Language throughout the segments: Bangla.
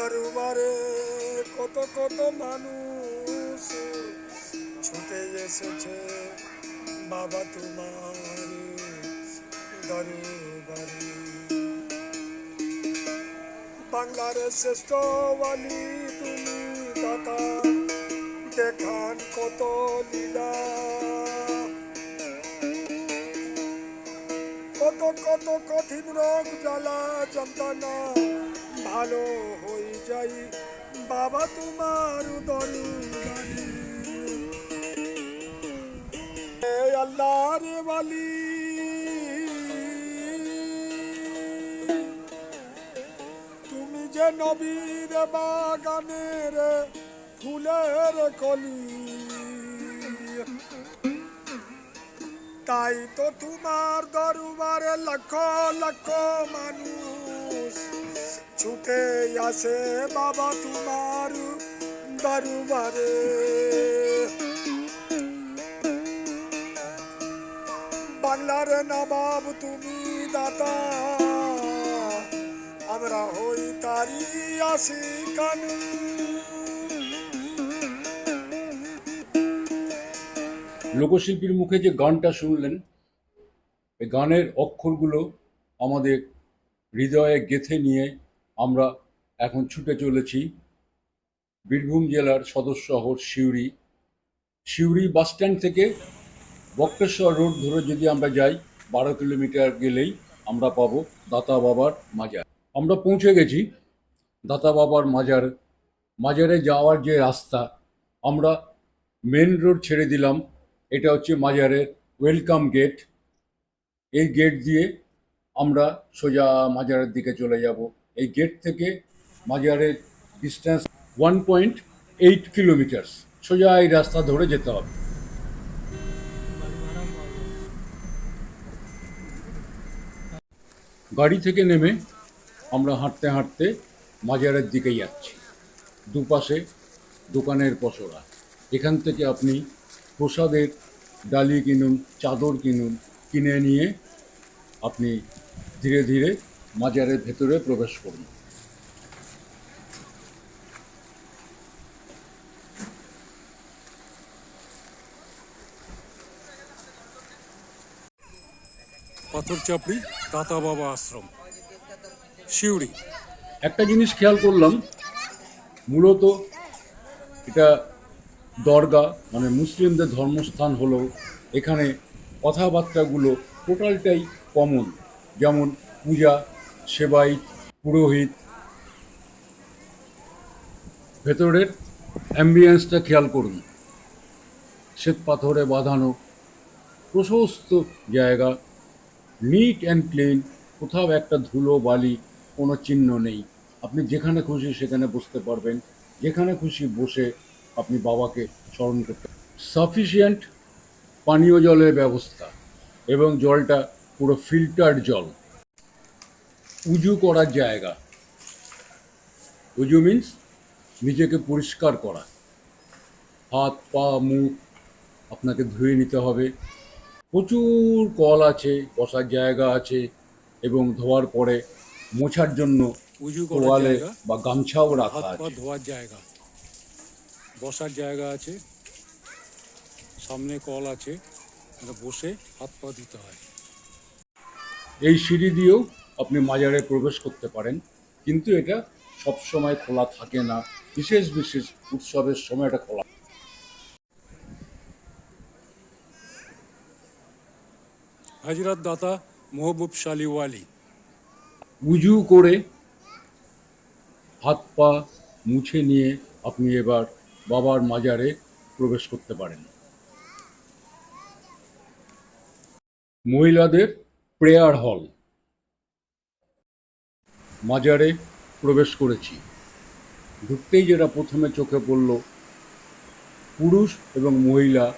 দরবারে কত কত মানুষ ছুটে এসেছে, বাবা তোমার দরবারে। বাংলার শ্রেষ্ঠ বালি তুমি দাতা, দেখান কত লীলা। কত কত কঠিন রোগ, জ্বালা, যন্ত্রণা ভালো হই যাই। বাবা তোমার এ আল্লাহ রে তুমি যে নবীর বাগানের ফুলের কলি। তাই তো তোমার দরবারে লক্ষ লক্ষ মানুষ ছুটে আসে বাবা তোমার দরবারে। বাংলার নবাব তুমি দাতা, আমরা হই তারি আসি কানু লোকশিল্পীর মুখে যে গানটা শুনলেন, এই গানের অক্ষরগুলো আমাদের হৃদয়ে গেথে নিয়ে আমরা এখন ছুটে চলেছি বীরভূম জেলার সদর শহর সিউড়ি। সিউড়ি বাসস্ট্যান্ড থেকে বক্রেশ্বর রোড ধরে যদি আমরা যাই, বারো কিলোমিটার গেলেই আমরা পাবো দাতা বাবার মাজার। আমরা পৌঁছে গেছি দাতা বাবার মাজার। মাজারে যাওয়ার যে রাস্তা, আমরা মেন রোড ছেড়ে দিলাম। এটা হচ্ছে মাজারের ওয়েলকাম গেট। এই গেট দিয়ে আমরা সোজা মাজারের দিকে চলে যাব। এই গেট থেকে মাজারের distance one point eight kilometres সোজা এই রাস্তা ধরে যেতে হবে। গাড়ি থেকে নেমে আমরা হাঁটতে হাঁটতে মাজারের দিকে যাচ্ছি। দুপাশে দোকানের পসরা। এখান থেকে আপনি প্রসাদের ডালি কিনুন, চাদর কিনুন, কিনে নিয়ে আপনি ধীরে ধীরে মাজারের ভেতরে প্রবেশ করুন। পাথর চাপড়ি দাতা বাবা আশ্রম। শিউড়ি। একটা জিনিস খেয়াল করলাম মূলত এটা দরগা মানে মুসলিমদের ধর্মস্থান হলো এখানে কথাবার্তাগুলো টোটালটাই কমন যেমন পূজা সেবাই পুরোহিত। ভেতরের অ্যাম্বিয়েন্সটা খেয়াল করুন। শ্বেত পাথরে বাঁধানো প্রশস্ত জায়গা নিট অ্যান্ড ক্লিন কোথাও একটা ধুলো, বালি, কোনো চিহ্ন নেই। আপনি যেখানে খুশি সেখানে বসতে পারবেন। যেখানে খুশি বসে আপনি বাবাকে স্মরণ করতে সাফিসিয়েন্ট পানীয় জলের ব্যবস্থা এবং জলটা পুরো ফিল্টার্ড জল। উজু করার জায়গা। উজু মিন্স নিজেকে পরিষ্কার করা। হাত পা মুখ আপনাকে ধুয়ে নিতে হবে। প্রচুর কল আছে বসার জায়গা আছে এবং ধোয়ার পরে মোছার জন্য তোয়ালে বা গামছাও রাখা হাত পা আছে। ধোয়ার জায়গা বসার জায়গা আছে। সামনে কল আছে বসে হাত পা দিতে হয়। এই সিঁড়ি দিয়েও আপনি মাজারে প্রবেশ করতে পারেন কিন্তু এটা সব সময় খোলা থাকে না। বিশেষ বিশেষ উৎসবের সময় এটা খোলা। হাজরত দাতা মহবুব শালিওয়ালি উজু করে হাত পা মুছে নিয়ে আপনি এবার বাবার মাজারে প্রবেশ করতে পারেন। মহিলাদের প্রেয়ার হল। মাজারে প্রবেশ করেছি। ঢুকতেই যেটা প্রথমে চোখে পড়ল, পুরুষ এবং মহিলা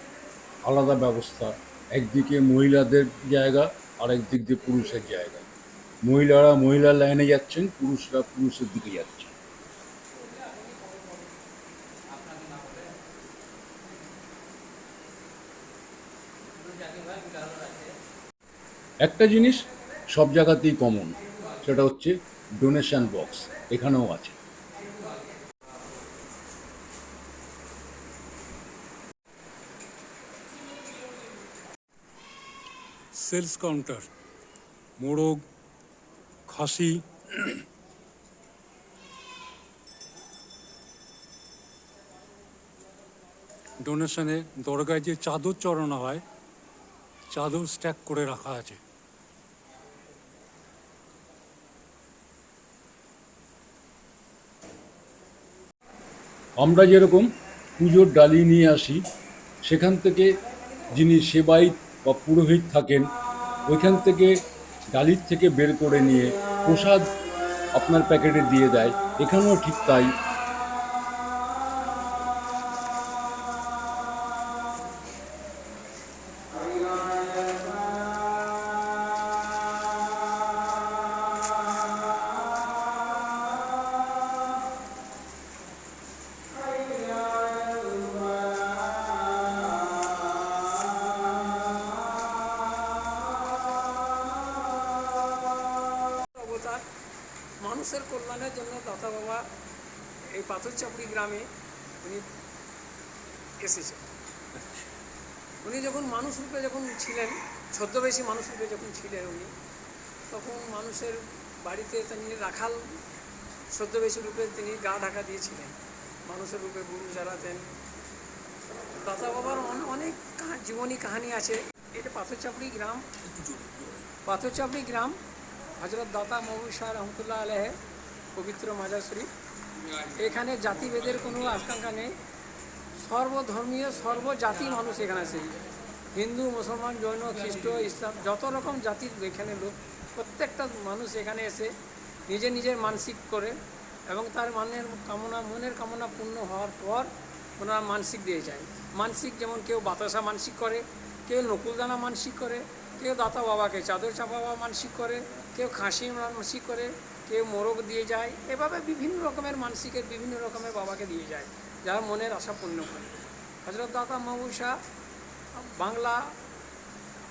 আলাদা ব্যবস্থা, একদিকে মহিলাদের জায়গা আর একদিক দিয়ে পুরুষের জায়গা। মহিলারা মহিলার লাইনে যাচ্ছেন, পুরুষরা পুরুষের দিকে যাচ্ছে। একটা জিনিস সব জায়গাতেই কমন সেটা হচ্ছে ডোনেশন বক্স এখানেও আছে। সেলস কাউন্টার মোরগ খাসি ডোনেশনে দরগায় যে চাদর চড়ানো হয়, চাদর স্ট্যাক করে রাখা আছে। আমরা যেরকম পুজোর ডালি নিয়ে আসি, সেখান থেকে যিনি সেবাইত বা পুরোহিত থাকেন, ওইখান থেকে ডালির থেকে বের করে নিয়ে প্রসাদ আপনার প্যাকেটে দিয়ে দেয়। এখানেও ঠিক তাই। পাথরচাপড়ি গ্রামে উনি এসেছেন। উনি যখন মানুষ রূপে যখন ছিলেন, ছদ্মবেশী মানুষ রূপে যখন ছিলেন উনি, তখন মানুষের বাড়িতে তিনি রাখাল ছদ্মবেশী রূপে তিনি গা ঢাকা দিয়েছিলেন। মানুষের রূপে গুরু জ্বালাতেন। দাদা বাবার অন- অনেক জীবনী কাহিনী আছে। এটা পাথরচাপড়ি গ্রাম। পাথরচাপড়ি গ্রাম হজরত দাতা মহবুব শাহ রহমতুল্লাহ আলহে পবিত্র মাজার শরীফ এখানে জাতিভেদের কোনো আশঙ্কা নেই। সর্বধর্মীয়, সর্বজাতি মানুষ এখানে আছে। হিন্দু, মুসলমান, জৈন, খ্রিস্ট, ইসলাম, যত রকম জাতির এখানে লোক, প্রত্যেকটা মানুষ এখানে এসে নিজে নিজের মানসিক করে এবং তার মানের কামনা, মনের কামনা পূর্ণ হওয়ার পর ওনারা মানসিক দিয়ে যায়। মানসিক যেমন কেউ বাতাসা মানসিক করে, কেউ নকুলদানা মানসিক করে, কেউ দাতা বাবাকে চাদর চাপা বাবা মানসিক করে, কেউ খাসি মানসিক করে কেউ মোরগ দিয়ে যায়, এভাবে বিভিন্ন রকমের মানসিকের বিভিন্ন রকমের বাবাকে দিয়ে যায়, যারা মনের আশা পূর্ণ করে। হজরত দাতা মাহবুব বাংলা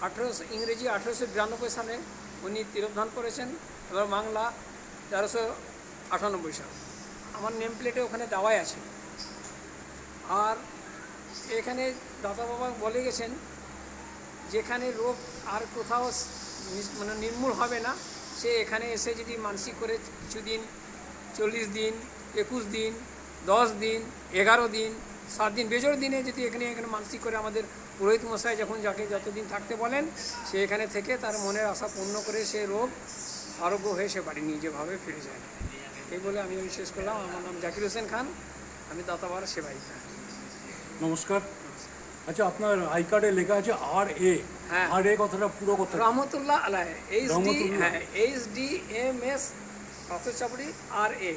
আঠেরোশো, ইংরেজি আঠেরোশো বিরানব্বই সালে উনি তিরোধান করেছেন, এবার বাংলা তেরোশো আটানব্বই সাল। আমার নেম প্লেটে ওখানে দেওয়াই আছে। আর এখানে দাদা বাবা বলে গেছেন, যেখানে রোগ আর কোথাও মানে নির্মূল হবে না সে এখানে এসে যদি মানসিক করে কিছুদিন চল্লিশ দিন, একুশ দিন, দশ দিন, এগারো দিন, সাত দিন, বেজোর দিনে যদি এখানে এখানে মানসিক করে আমাদের পুরোহিত মশাই যখন যাকে যতদিন থাকতে বলেন, সে এখানে থেকে তার মনের আশা পূর্ণ করে সে রোগ আরোগ্য হয়ে সে বাড়ি নিজেভাবে ফিরে যায়। এই বলে আমি আমি শেষ করলাম। আমার নাম জাকির হোসেন খান। আমি দাতাবার সেবাইতা নমস্কার। আচ্ছা আপনার আই কার্ডে লেখা আছে আর এ। আর এ কথাটা পুরো কথা। রহমতুল্লাহ আলাহ এইচ ডি হ্যাঁ এইচ ডি এম এস পাথর চাপড়ি আর এ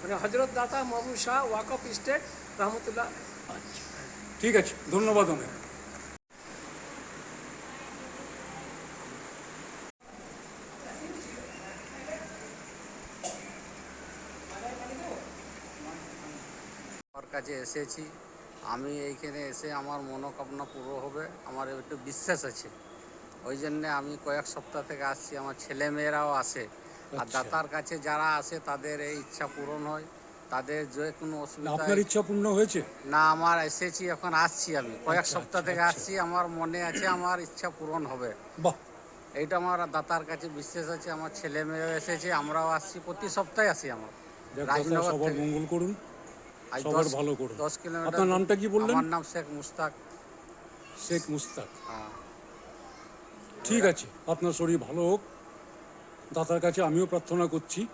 মানে হজরত দাতা মহবুব শাহ ওয়াকফ স্টেট রহমতুল্লাহ আচ্ছা ঠিক আছে ধন্যবাদ অনেক। আমার কাছে এসেছি। আমি এইখানে এসে আমার মনোকামনা পুরো হবে আমার একটু বিশ্বাস আছে। ওই জন্যে আমি কয়েক সপ্তাহ থেকে আসছি আমার ছেলে মেয়েরাও আসে। আর আচ্ছা। দাতার কাছে যারা আসে তাদের এই ইচ্ছা পূরণ হয়। তাদের যে কোনো অসুবিধা আপনার ইচ্ছা পূর্ণ হয়েছে? না আমার এসেছি এখন আসছি আমি। কয়েক আচ্ছা, সপ্তাহ আচ্ছা, থেকে। আসছি আমার মনে আছে আমার ইচ্ছা পূরণ হবে। বাহ। এইটা আমার দাতার কাছে বিশ্বাস আছে আমার ছেলে মেয়েও এসেছে আমরাও আসছি প্রতি সপ্তাহে আসি আমার। রাজনগর। মঙ্গল করুন। সবার ভালো করুন দশ কিলোমিটার আপনার নামটা কি বললেন? আমার নাম শেখ মুস্তাক। শেখ মুস্তাক। হ্যাঁ। ঠিক আছে আপনার শরীর ভালো হোক। দাতার কাছে আমিও প্রার্থনা করছি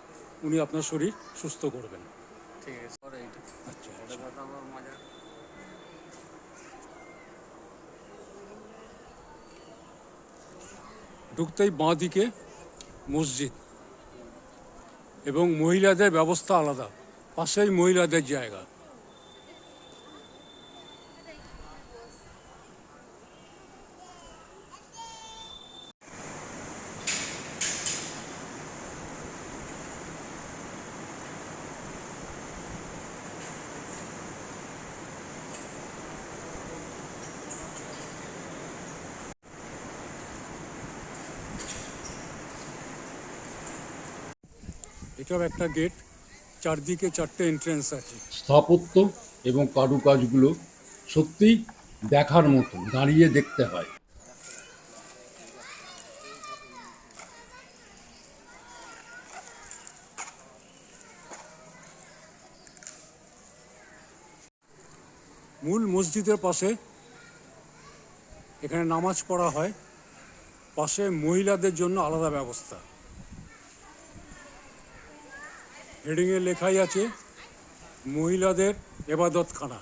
উনি আপনার শরীর সুস্থ করবেন। ঠিক আছে আচ্ছা মজা। ঢুকতেই বাঁ দিকে মসজিদ এবং মহিলাদের ব্যবস্থা আলাদা পাশেই মহিলাদের জায়গা। এটাও একটা গেট চারদিকে চারটে এন্ট্রেন্স আছে। স্থাপত্য এবং কারুকাজগুলো সত্যিই দেখার মতো দাঁড়িয়ে দেখতে হয়। মূল মসজিদের পাশে এখানে নামাজ পড়া হয়। পাশে মহিলাদের জন্য আলাদা ব্যবস্থা। হেডিংয়ে লেখাই আছে মহিলাদের এবাদতখানা।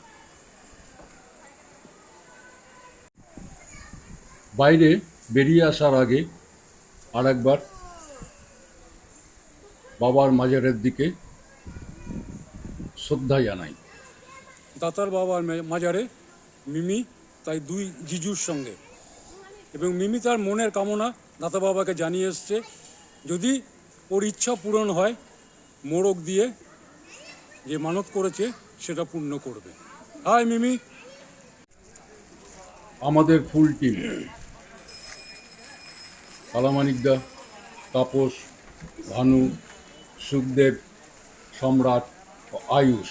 বাইরে বেরিয়ে আসার আগে আরেকবার বাবার মাজারের দিকে শ্রদ্ধা জানাই। দাতার বাবার মাজারে মিমি তাই দুই জিজুর সঙ্গে। এবং মিমি তার মনের কামনা দাতা বাবাকে জানিয়ে এসছে যদি ওর ইচ্ছা পূরণ হয় মোড়ক দিয়ে যে মানত করেছে, সেটা পূর্ণ করবে। হাই, মিমি। আমাদের ফুল টিম। কালামানিকদা তাপস, ভানু, সুখদেব, সম্রাট আয়ুষ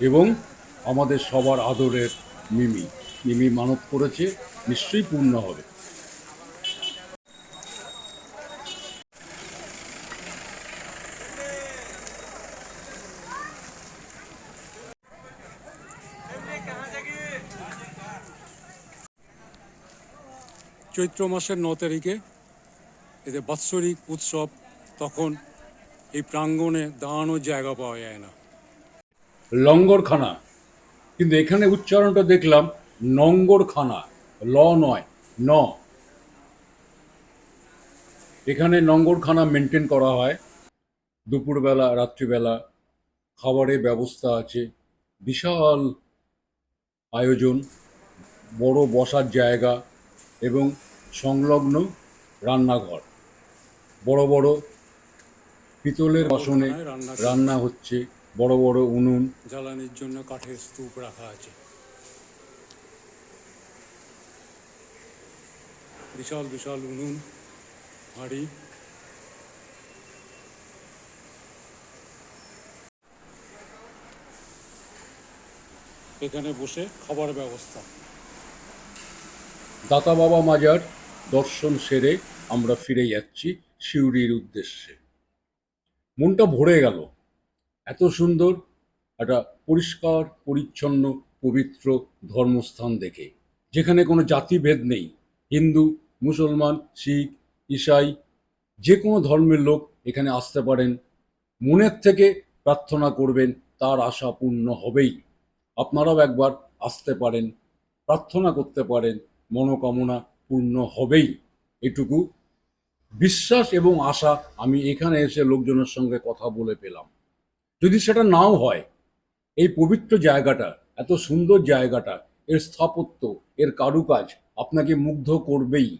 এবং আমাদের সবার আদরের মিমি। মিমি মানত করেছে, নিশ্চয়ই পূর্ণ হবে। চৈত্র মাসের ন তারিখে এদের বাৎসরিক উৎসব, তখন এই প্রাঙ্গণে দাঁড়ানোর জায়গা পাওয়া যায় না। লঙ্গরখানা। কিন্তু এখানে উচ্চারণটা দেখলাম, নঙ্গরখানা, ল নয়, ন। এখানে নঙ্গরখানা মেনটেন করা হয়। দুপুরবেলা, রাত্রিবেলা খাবারের ব্যবস্থা আছে। বিশাল আয়োজন, বড় বসার জায়গা এবং সংলগ্ন রান্নাঘর। বড় বড় পিতলের বাসনে রান্না রান্না হচ্ছে। বড় বড় উনুন। জ্বালানির জন্য কাঠের স্তূপ রাখা আছে। বিশাল বিশাল উনুন হাঁড়ি। এখানে বসে খাবার ব্যবস্থা। দাতা বাবা মাজার দর্শন সেরে আমরা ফিরে যাচ্ছি সিউড়ির উদ্দেশ্যে। মনটা ভরে গেল। এত সুন্দর, একটা পরিষ্কার, পরিচ্ছন্ন, পবিত্র ধর্মস্থান দেখে, যেখানে কোনো জাতিভেদ নেই। হিন্দু, মুসলমান, শিখ, ইসাই, যে কোনো ধর্মের লোক এখানে আসতে পারেন। মনের থেকে প্রার্থনা করবেন, তার আশা পূর্ণ হবেই। আপনারাও একবার আসতে পারেন, প্রার্থনা করতে পারেন, মনোকামনা পূর্ণ হবেই। এটুকু বিশ্বাস এবং আশা আমি এখানে এসে লোকজনের সঙ্গে কথা বলে পেলাম। যদি সেটা নাও হয়, এই পবিত্র জায়গাটা, এত সুন্দর জায়গাটা, এর স্থাপত্য, এর কারুকাজ আপনাকে মুগ্ধ করবেই।